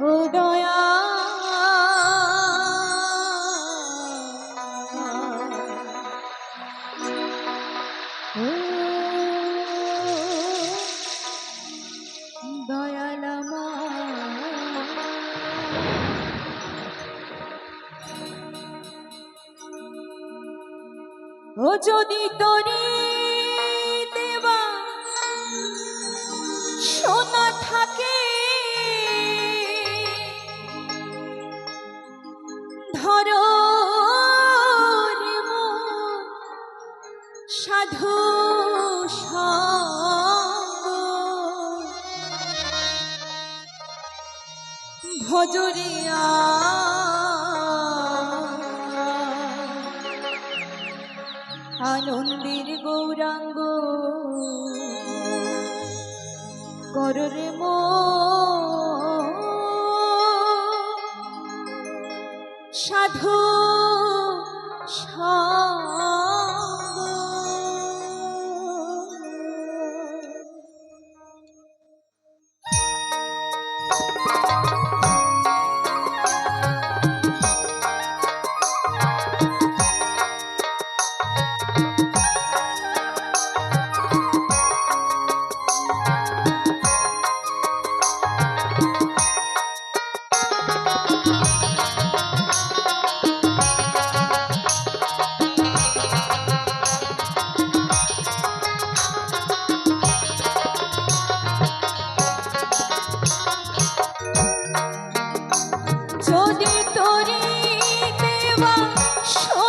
ও দয়া ও দয়াল আমার। ও যদি তরি ভজরিয়া। আনন্দের গৌরাঙ্গ কররে মো। সাধু সঙ্গ সব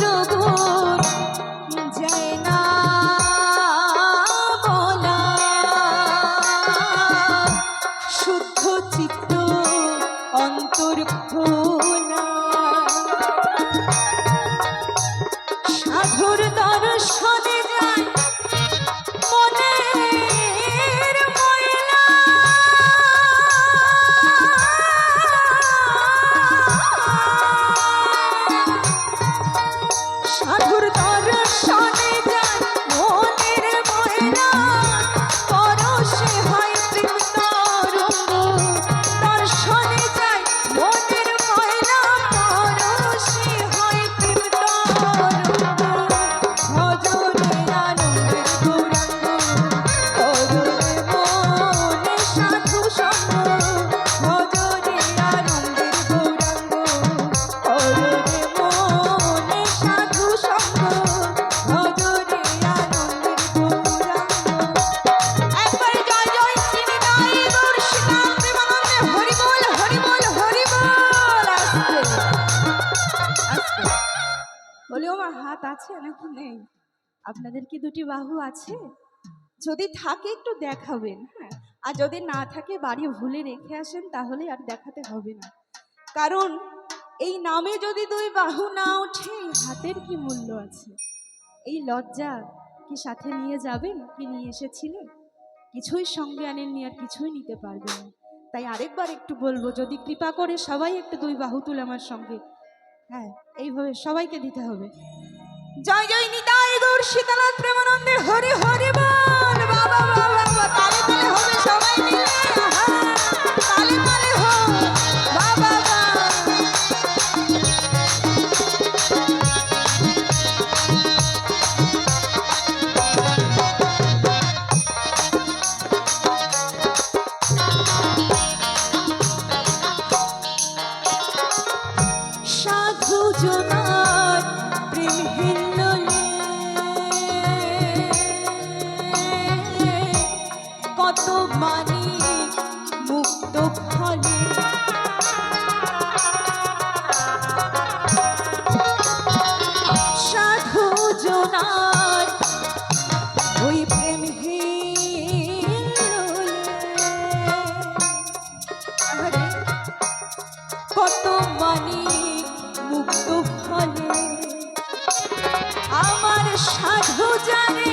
সাধুর হাত আছে নাকি নেই? আপনাদের কি দুটি বাহু আছে? যদি থাকে একটু দেখাবেন হ্যাঁ। আর যদি না থাকে বাড়ি ভুলে রেখে আসেন, তাহলে আর দেখাতে হবে না। কারণ এই নামে যদি দুই বাহু না ওঠে, হাতের কি মূল্য আছে? এই লজ্জা কি সাথে নিয়ে যাবেন? কি নিয়ে এসেছিলেন? কিছুই সঙ্গে আনেননি আর কিছুই নিতে পারবেন না। তাই আরেকবার একটু বলব, যদি কৃপা করে সবাই একটু দুই বাহু তুলে আমার সঙ্গে হ্যাঁ এইভাবে সবাইকে দিতে হবে। জয় জয় নিতাই গৌর শীতনাথ প্রেমানন্দে হরি হরি বল। বাবা বাবা বাবা ঘরে কত মানি মুক্ত ফলে। আমার সাধু জানে